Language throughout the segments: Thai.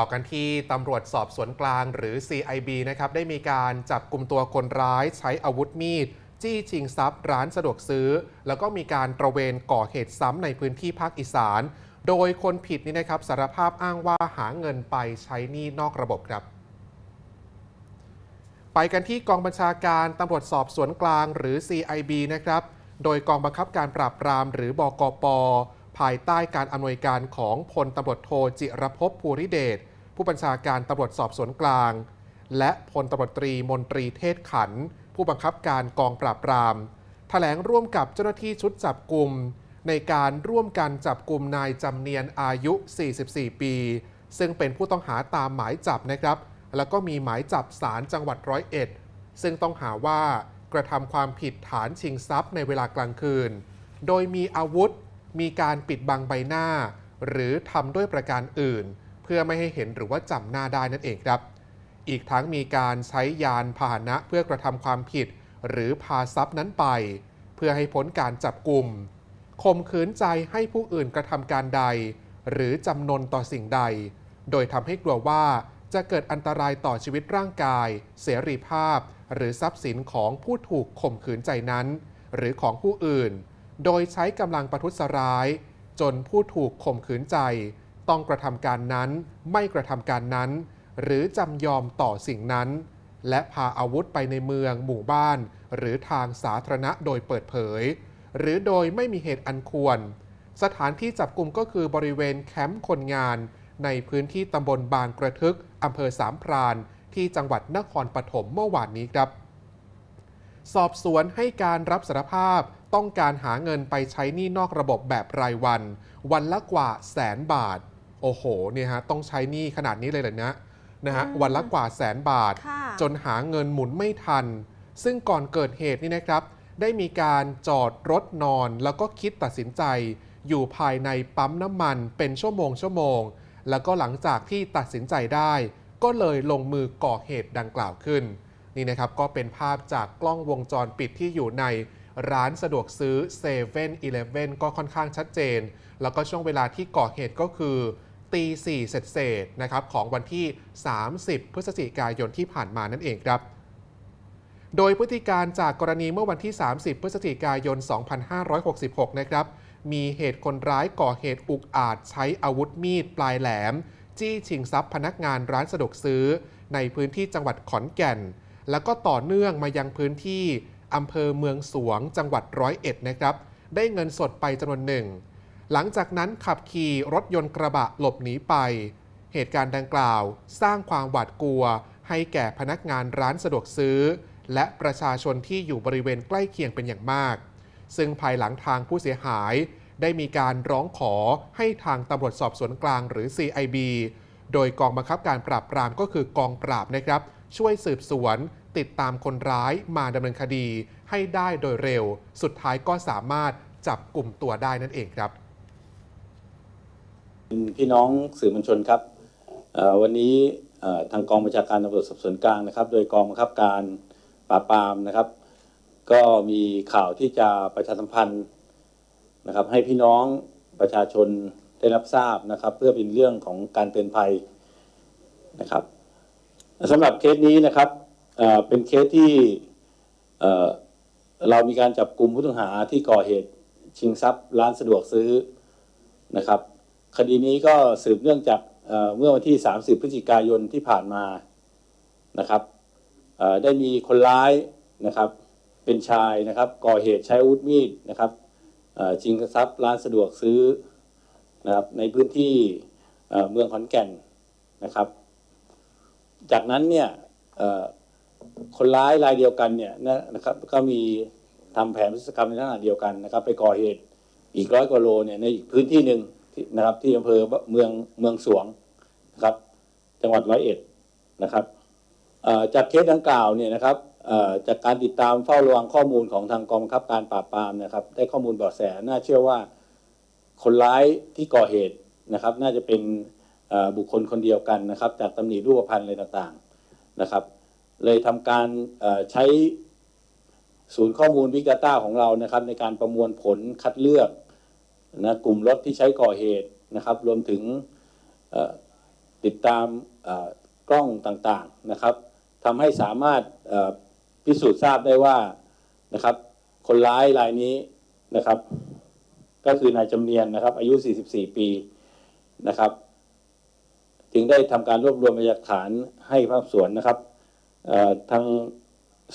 ต่อกันที่ตำรวจสอบสวนกลางหรือ CIB นะครับได้มีการจับกลุ่มตัวคนร้ายใช้อาวุธมีด จี้ชิงทรัพย์ร้านสะดวกซื้อ แล้วก็มีการตระเวนก่อเหตุซ้ำในพื้นที่ภาคอีสาน โดยคนผิดนี่นะครับสารภาพอ้างว่าหาเงินไปใช้หนี้นอกระบบครับ ไปกันที่กองบัญชาการตำรวจสอบสวนกลางหรือ CIB นะครับโดยกองบังคับการปราบปรามหรือบกป ภายใต้การอำนวยการของพลตำรวจโทจิรภพภูริเดชผู้บัญชาการตำรวจสอบสวนกลาง และพลตำรวจตรีมนตรีเทศขัน ผู้บังคับการกองปราบปรามแถลงร่วมกับเจ้าหน้าที่ชุดจับกลุ่มในการร่วมกันจับกลุ่มนายจำเนียนอายุ 44 ปี ซึ่งเป็นผู้ต้องหาตามหมายจับนะครับ แล้วก็มีหมายจับศาลจังหวัดร้อยเอ็ดซึ่งต้องหาว่ากระทำความผิดฐานชิงทรัพย์ในเวลากลางคืน โดยมีอาวุธ มีการปิดบังใบหน้า หรือทำด้วยประการอื่น เพื่อไม่ให้เห็นหรือว่าจำหน้าได้นั่นเองครับ อีกทั้งมีการใช้ยานพาหนะเพื่อกระทำความผิด หรือพาทรัพย์นั้นไป เพื่อให้พ้นการจับกลุ่มข่มขืนใจให้ผู้อื่นกระทำการใด หรือจำนนต่อสิ่งใด โดยทำให้กลัวว่าจะเกิดอันตรายต่อชีวิตร่างกาย เสรีภาพ หรือทรัพย์สินของผู้ถูกข่มขืนใจนั้น หรือของผู้อื่น โดยใช้กำลังประทุษร้าย จนผู้ถูกข่มขืนใจ ต้องกระทำการนั้นไม่กระทำการนั้น หรือจำยอมต่อสิ่งนั้น และพาอาวุธไปในเมืองหมู่บ้าน หรือทางสาธารณะโดยเปิดเผย หรือโดยไม่มีเหตุอันควร สถานที่จับกลุ่มก็คือบริเวณแคมป์คนงาน ในพื้นที่ตำบลบางกระทึกอำเภอสามพรานที่จังหวัดนครปฐมเมื่อวานนี้ครับ สอบสวนให้การรับสารภาพ ต้องการหาเงินไปใช้หนี้นอกระบบแบบรายวัน วันละกว่าแสนบาท โอ้โหเนี่ยฮะต้องใช้หนี้ขนาดนี้เลยเหรอนะนะฮะอืมวันละกว่าแสนบาทค่ะจนหาเงินหมุนไม่ทัน ซึ่งก่อนเกิดเหตุนี่นะครับ ได้มีการจอดรถนอน แล้วก็คิดตัดสินใจ อยู่ภายในปั๊มน้ำมันเป็นชั่วโมงชั่วโมง แล้วก็หลังจากที่ตัดสินใจได้ ก็เลยลงมือก่อเหตุดังกล่าวขึ้น นี่นะครับก็เป็นภาพจากกล้องวงจรปิดที่อยู่ใน ร้านสะดวกซื้อ7 e เ e ่ e อก็ค่อนข้างชัดเจน แล้วก็ช่วงเวลาที่ก่อเหตุก็คือตีสี่เศษนะครับของวันที่ 30 พฤศจิกายนที่ผ่านมานั่นเองครับ โดยพฤติการจากกรณีเมื่อวันที่ 30 พฤศจิกายน 2566 นะครับ มีเหตุคนร้ายก่อเหตุอุกอาจใช้อาวุธมีดปลายแหลม จี้ชิงทรัพย์พนักงานร้านสะดวกซื้อ ในพื้นที่จังหวัดขอนแก่น แล้วก็ต่อเนื่องมายังพื้นที่ อำเภอเมืองสวง จังหวัดร้อยเอ็ดนะครับ ได้เงินสดไปจำนวนหนึ่ง หลังจากนั้นขับขี่รถยนต์กระบะหลบหนีไป เหตุการณ์ดังกล่าว สร้างความหวาดกลัว ให้แก่พนักงานร้านสะดวกซื้อ และประชาชนที่อยู่บริเวณใกล้เคียงเป็นอย่างมาก ซึ่งภายหลังทางผู้เสียหาย ได้มีการร้องขอให้ทางตำรวจสอบสวนกลางหรือ CIB โดยกองบังคับการปราบปรามก็คือกองปราบนะครับ ช่วยสืบสวน ติดตามคนร้ายมาดำเนินคดีให้ได้โดยเร็ว สุดท้ายก็สามารถจับกลุ่มตัวได้นั่นเองครับพี่น้องสื่อมวลชนครับวันนี้ทางกองบัญชาการตำรวจสอบสวนกลางนะครับ โดยกองบังคับการปราบปรามนะครับ ก็มีข่าวที่จะประชาสัมพันธ์นะครับ ให้พี่น้องประชาชนได้รับทราบนะครับ เพื่อเป็นเรื่องของการเตือนภัยนะครับสำหรับเคสนี้นะครับ เป็นเคสที่เรามีการจับกลุ่มผู้ต้องหาที่ก่อเหตุชิงทรัพย์ร้านสะดวกซื้อนะครับ คดีนี้ก็สืบเนื่องจากเเมื่อวันที่ 30 พฤศจิกายนที่ผ่านมานะครับได้มีคนร้ายนะครับ เป็นชายนะครับ ก่อเหตุใช้อาวุธมีดนะครับชิงทรัพย์ร้านสะดวกซื้อนะครับในพื้นที่เเมืองขอนแก่นนะครับ จากนั้นเนี่ย คนร้ายรายเดียวกันเนี่ยนะนะครับก็มีทำแผนพฤติกรรมในลักษณะเดียวกันนะครับ ไปก่อเหตุอีกร้อยกว่าโลเนี่ยในอีกพื้นที่หนึ่งที่นะครับที่อำเภอเมืองเมืองสวงนะครับ จังหวัดร้อยเอ็ดนะครับจากเคสดังกล่าวเนี่ยนะครับจากการติดตามเฝ้าระวังข้อมูลของทางกองบังคับการปราบปรามนะครับ ได้ข้อมูลเบาะแสน่าเชื่อว่าคนร้ายที่ก่อเหตุนะครับ น่าจะเป็นบุคคลคนเดียวกันนะครับ จากตำหนิรูปพรรณอะไรต่างๆนะครับ เลยทำการใช้ศูนย์ข้อมูล Big Data ของเรานะครับ ในการประมวลผลคัดเลือกนะกลุ่มรถที่ใช้ก่อเหตุนะครับ รวมถึงติดตามกล้องต่างๆนะครับทำให้สามารถพิสูจน์ทราบได้ว่านะครับคนร้ายรายนี้นะครับ ก็คือนายจำเนียนนะครับ อายุ 44 ปีนะครับ จึงได้ทำการรวบรวมพยานหลักฐานให้ภาคสวนนะครับ ทาง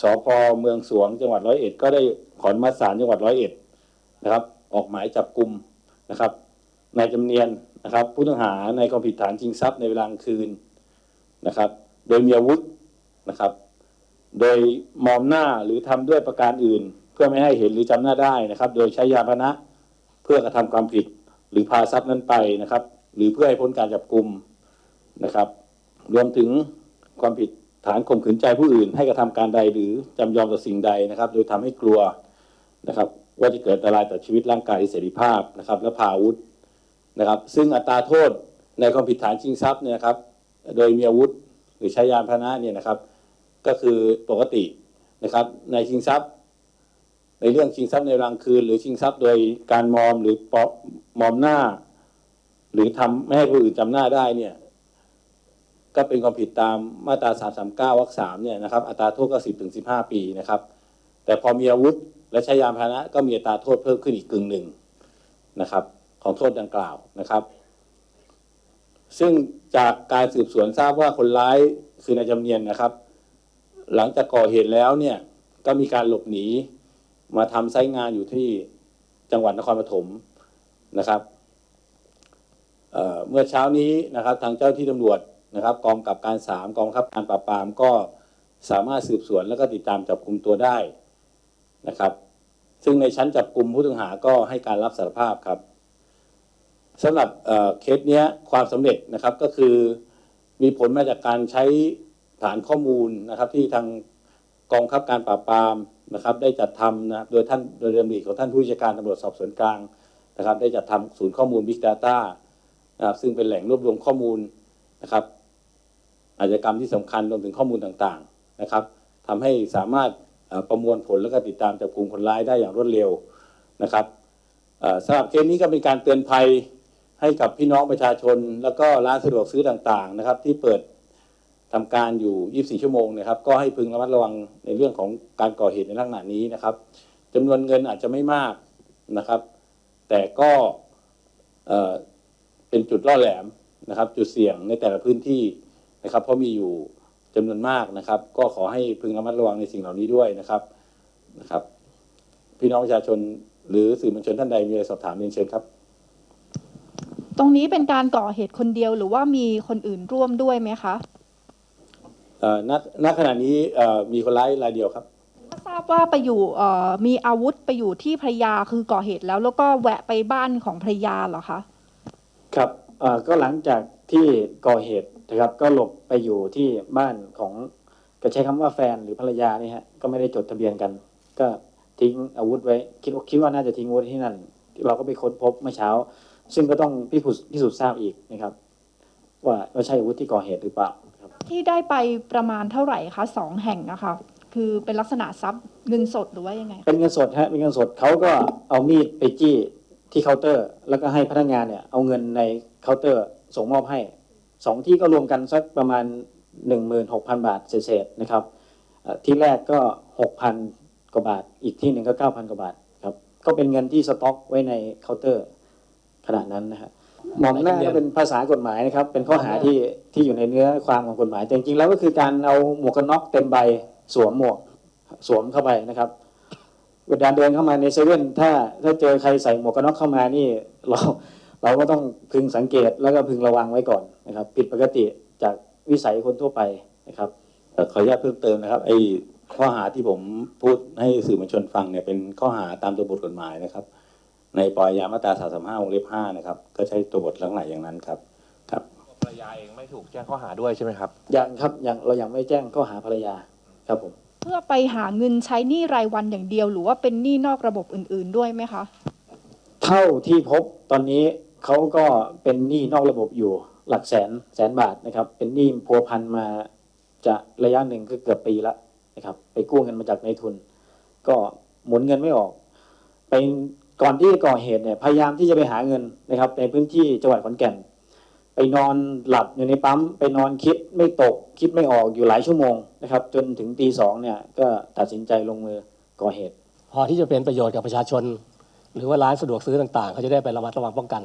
สพเมืองสวงจังหวัดร้อยเอ็ดก็ได้ขอนมัติศาลจังหวัดร้อยเอ็ดนะครับ ออกหมายจับกลุ่มนะครับนายจำเนียนนะครับ ผู้ต้องหาในความผิดฐานชิงทรัพย์ในเวลากลางคืนนะครับ โดยมีอาวุธนะครับ โดยมอมหน้าหรือทำด้วยประการอื่น เพื่อไม่ให้เห็นหรือจำหน้าได้นะครับ โดยใช้ยาพนะเพื่อกระทำความผิด หรือพาทรัพย์นั้นไปนะครับ หรือเพื่อให้พ้นการจับกลุ่มนะครับ รวมถึงความผิด ฐานข่มขืนใจผู้อื่น ให้กระทำการใดหรือจำยอมต่อสิ่งใดนะครับ โดยทำให้กลัวนะครับ ว่าจะเกิดอันตรายต่อชีวิตร่างกายเสรีภาพนะครับ และพาอาวุธนะครับ ซึ่งอัตราโทษในความผิดฐานชิงทรัพย์เนี่ยนะครับ โดยมีอาวุธหรือใช้ยานพาหนะเนี่ยนะครับ ก็คือปกตินะครับ ในชิงทรัพย์ ในเรื่องชิงทรัพย์ในเวลากลางคืน หรือชิงทรัพย์โดยการมอมหรือปอมอมหน้า หรือทำไม่ให้ผู้อื่นจำหน้าได้เนี่ย ก็เป็นความผิดตามมาตรา 339 วรรค3เนี่ยนะครับอัตราโทษก็ 10 ถึง 15 ปีนะครับ แต่พอมีอาวุธและใช้ยานพาหนะก็มีอัตราโทษเพิ่มขึ้นอีกกึ่งหนึ่งนะครับ ของโทษดังกล่าวนะครับ ซึ่งจากการสืบสวนทราบว่าคนร้ายคือนายจำเนียนนะครับ หลังจากก่อเหตุแล้วเนี่ยก็มีการหลบหนีมาทำไซต์งานอยู่ที่จังหวัดนครปฐมนะครับเเมื่อเช้านี้นะครับ ทางเจ้าที่ตำรวจ นะครับ กองกับการสามกองคับการปราบปรามก็สามารถสืบสวนแล้วก็ติดตามจับกลุ่มตัวได้นะครับ ซึ่งในชั้นจับกลุ่มผู้ต้องหาก็ให้การรับสารภาพครับสำหรับเเคสนี้ความสำเร็จนะครับก็คือมีผลมาจากการใช้ฐานข้อมูลนะครับที่ทางกองคับการปราบปรามนะครับ ได้จัดทำนะโดยท่านโดยเรียมีของท่านผู้บัญชการตำรวจสอบสวนกลางนะครับ ได้จัดทำศูนย์ข้อมูล Big Data นะครับซึ่งเป็นแหล่งรวบรวมข้อมูลนะครับ อาชญากรรมที่สำคัญรวมถึงข้อมูลต่างๆนะครับทำให้สามารถประมวลผลแล้วก็ติดตามจับกลุ่มคนร้ายได้อย่างรวดเร็วนะครับสำหรับเคสนี้ก็เป็นการเตือนภัยให้กับพี่น้องประชาชน แล้วก็ร้านสะดวกซื้อต่างๆนะครับ ที่เปิดทำการอยู่ 24 ชั่วโมงนะครับ ก็ให้พึงระมัดระวังในเรื่องของการก่อเหตุในลักษณะนี้นะครับจำนวนเงินอาจจะไม่มากนะครับ แต่ก็เป็นจุดล่อแหลมนะครับ จุดเสี่ยงในแต่ละพื้นที่ นะครับ เพราะมีอยู่จำนวนมากนะครับ ก็ขอให้พึงระมัดระวังในสิ่งเหล่านี้ด้วยนะครับนะครับ พี่น้องประชาชนหรือสื่อมวลชนท่านใดมีอะไรสอบถามเรียนเชิญครับ ตรงนี้เป็นการก่อเหตุคนเดียวหรือว่ามีคนอื่นร่วมด้วยไหมคะเอ่อณณขณะนี้เอ่อมีคนร้ายรายเดียวครับทราบว่าไปอยู่เอ่อมีอาวุธไปอยู่ที่ภรรยาคือก่อเหตุแล้ว แล้วก็แวะไปบ้านของภรรยาเหรอคะ ครับเอ่อก็หลังจากที่ก่อเหตุ นะครับก็หลบไปอยู่ที่บ้านของก็ใช้คำว่าแฟนหรือภรรยานี่ฮะก็ไม่ได้จดทะเบียนกัน ก็ทิ้งอาวุธไว้ คิดว่าคิดว่าน่าจะทิ้งอาวุธที่นั่น เราก็ไปค้นพบเมื่อเช้า ซึ่งก็ต้องพิสูจน์พิสูจน์ทราบอีกนะครับ ว่าว่าใช่อาวุธที่ก่อเหตุหรือเปล่าครับที่ได้ไปประมาณเท่าไหร่คะสองแห่งนะคะคือเป็นลักษณะทรัพย์เงินสดหรือว่ายังไงคะเป็นเงินสดฮะเป็นเงินสดเขาก็เอามีดไปจี้ที่เคาน์เตอร์ แล้วก็ให้พนักงานเนี่ยเอาเงินในเคาน์เตอร์ส่งมอบให้ สองที่ก็รวมกันสักประมาณ 16,000 บาทเศษๆนะครับเอ่อที่แรกก็ 6,000 กว่าบาท อีกที่หนึ่งก็ 9,000 กว่าบาทครับก็เป็นเงินที่สต็อกไว้ในเคาน์เตอร์ขณะนั้นนะฮะหมอมหน้าก็เป็นภาษากฎหมายนะครับ เป็นข้อหาที่ที่อยู่ในเนื้อความของกฎหมายแต่จริงๆแล้วก็คือการเอาหมวกกันน็อกเต็มใบสวมหมวกสวมเข้าไปนะครับเวลาเดินเข้ามาในเซเว่นถ้าถ้าเจอใครใส่หมวกกันน็อกเข้ามานี่เรา เราก็ต้องพึงสังเกตแล้วก็พึงระวังไว้ก่อนนะครับ ผิดปกติจากวิสัยคนทั่วไปนะครับเอ่อขออนุญาตเพิ่มเติมนะครับไอ้ข้อหาที่ผมพูดให้สื่อมวลชนฟังเนี่ยเป็นข้อหาตามตัวบทกฎหมายนะครับ ในปอยามาตรา335วงเล็บ5นะครับก็ใช้ตัวบทลักษณะอย่างนั้นครับครับภรรยาเองไม่ถูกแจ้งข้อหาด้วยใช่ไหมครับยังครับยังเรายังไม่แจ้งข้อหาภรรยาครับผมเพื่อไปหาเงินใช้หนี้รายวันอย่างเดียว หรือว่าเป็นหนี้นอกระบบอื่น ๆด้วยไหมคะ เท่าที่พบตอนนี้ เขาก็เป็นหนี้นอกระบบอยู่หลักแสนแสนบาทนะครับ เป็นหนี้พัวพันมาจะระยะหนึ่งก็เกือบปีละนะครับ ไปกู้เงินมาจากในทุน ก็หมุนเงินไม่ออก ไปก่อนที่จะก่อเหตุเนี่ยพยายามที่จะไปหาเงินนะครับ ในพื้นที่จังหวัดขอนแก่น ไปนอนหลับอยู่ในปั๊มไปนอนคิดไม่ตก คิดไม่ออกอยู่หลายชั่วโมงนะครับ จนถึงตีสองเนี่ยก็ตัดสินใจลงมือก่อเหตุ พอที่จะเป็นประโยชน์กับประชาชน หรือว่าร้านสะดวกซื้อต่างๆ เขาจะได้ไประมัดระวังป้องกัน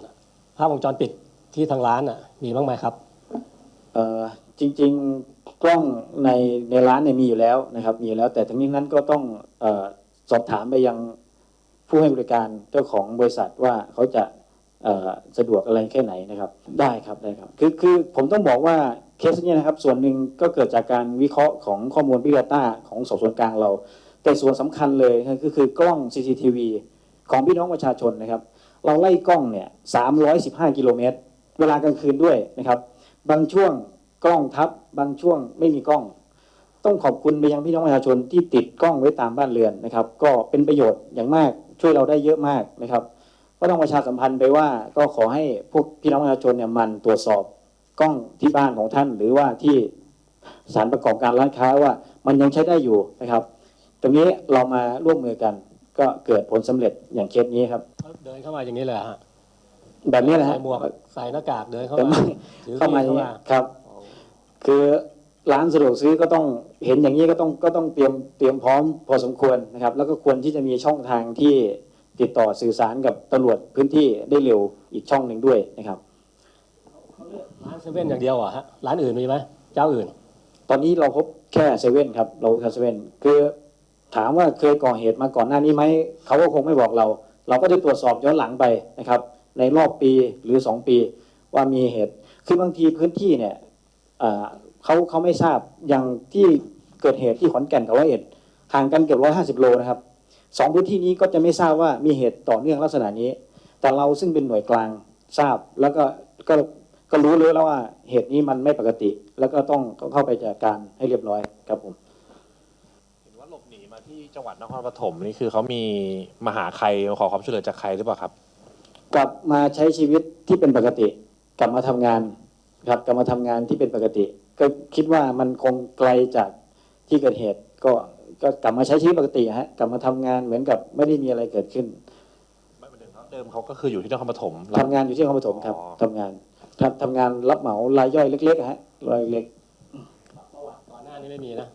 ภาพวงจรปิดที่ทางร้านอะ มีบ้างไหมครับ เอ่อจริง ๆกล้องในในร้านเนี่ยมีอยู่แล้วนะครับ มีอยู่แล้ว แต่ทั้งนี้นั้นก็ต้องเออสอบถามไปยังผู้ให้บริการเจ้าของบริษัทว่าเขาจะเอ่อสะดวกอะไรแค่ไหนนะครับ ได้ครับได้ครับคือคือผมต้องบอกว่าเคสเนี้นะครับ ส่วนหนึ่งก็เกิดจากการวิเคราะห์ของข้อมูล Big Data ของสอบสวนกลางเรา แต่ส่วนสำคัญเลยก็คือกล้อง CCTV ของพี่น้องประชาชนนะครับ เราไล่กล้องเนี่ย315กิโลเมตร เวลากลางคืนด้วยนะครับ บางช่วงกล้องทับบางช่วงไม่มีกล้อง ต้องขอบคุณไปยังพี่น้องประชาชนที่ติดกล้องไว้ตามบ้านเรือนนะครับ ก็เป็นประโยชน์อย่างมากช่วยเราได้เยอะมากนะครับก็ต้องประชาสัมพันธ์ไปว่าก็ขอให้พวกพี่น้องประชาชนเนี่ยมันตรวจสอบกล้องที่บ้านของท่าน หรือว่าที่สถารประกอบการร้านค้าว่ามันยังใช้ได้อยู่นะครับ ตรงนี้เรามาร่วมมือกัน ก็เกิดผลสำเร็จอย่างเคสนี้ครับ เดินเข้ามาอย่างนี้เลยเหรอฮะแบบนี้แหละใส่ฮะหมวกใส่หน้ากากเดินเข้าแต่มาไม่ถือเข้ามาอมีย่างดนี้ครับ คือร้านสะดวกซื้อก็ต้องเห็นอย่างนี้ก็ต้องก็ต้องเตรียมเตรียมพร้อมพอสมควรนะครับ แล้วก็ควรที่จะมีช่องทางที่ติดต่อสื่อสารกับตำรวจพื้นที่ได้เร็วอีกช่องหนึ่งด้วยนะครับร้านเซเว่นอย่างเดียวเหรอะฮะร้านอื่นมีไหมเจ้าอื่น ตอนนี้เราพบแค่เซเว่นครับเราแค่เซเว่นคือ ถามว่าเคยก่อเหตุมาก่อนหน้านี้ไหมเขาก็คงไม่บอกเรา เราก็จะตรวจสอบย้อนหลังไปนะครับ ในรอบปีหรือสองปีว่ามีเหตุ คือบางทีพื้นที่เนี่ยเอ่อเขาเขาไม่ทราบอย่างที่เกิดเหตุที่ขอนแก่นกับร้อยเอ็ดห่างกันเกือบร้อยห้าสิบโลนะครับสองพื้นที่นี้ก็จะไม่ทราบว่ามีเหตุต่อเนื่องลักษณะนี้ แต่เราซึ่งเป็นหน่วยกลางทราบแล้วก็ก็ก็รู้เลยแล้วว่าเหตุนี้มันไม่ปกติ แล้วก็ต้องเข้าไปจัดการให้เรียบร้อยครับผม เห็นว่าหลบหนี มาที่จังหวัดนครปฐมนี่คือเขามีมาหาใครมาขอความช่วยเหลือจากใครหรือเปล่าครับ กลับมาใช้ชีวิตที่เป็นปกติ กลับมาทำงานครับกลับมาทำงานที่เป็นปกติ ก็คิดว่ามันคงไกลจากที่เกิดเหตุ ก็ก็กลับมาใช้ชีวิตปกติฮะกลับมาทำงานเหมือนกับไม่ได้มีอะไรเกิดขึ้นไม่เป็นไรครับเดิมเขาก็คืออยู่ที่นครปฐมทำงานอยู่ที่นครปฐมครับอ๋อ ทำงานครับทำงานรับเหมารายย่อยเล็กๆฮะรายเล็กประวัติก่อนหน้านี้ไม่มีนะ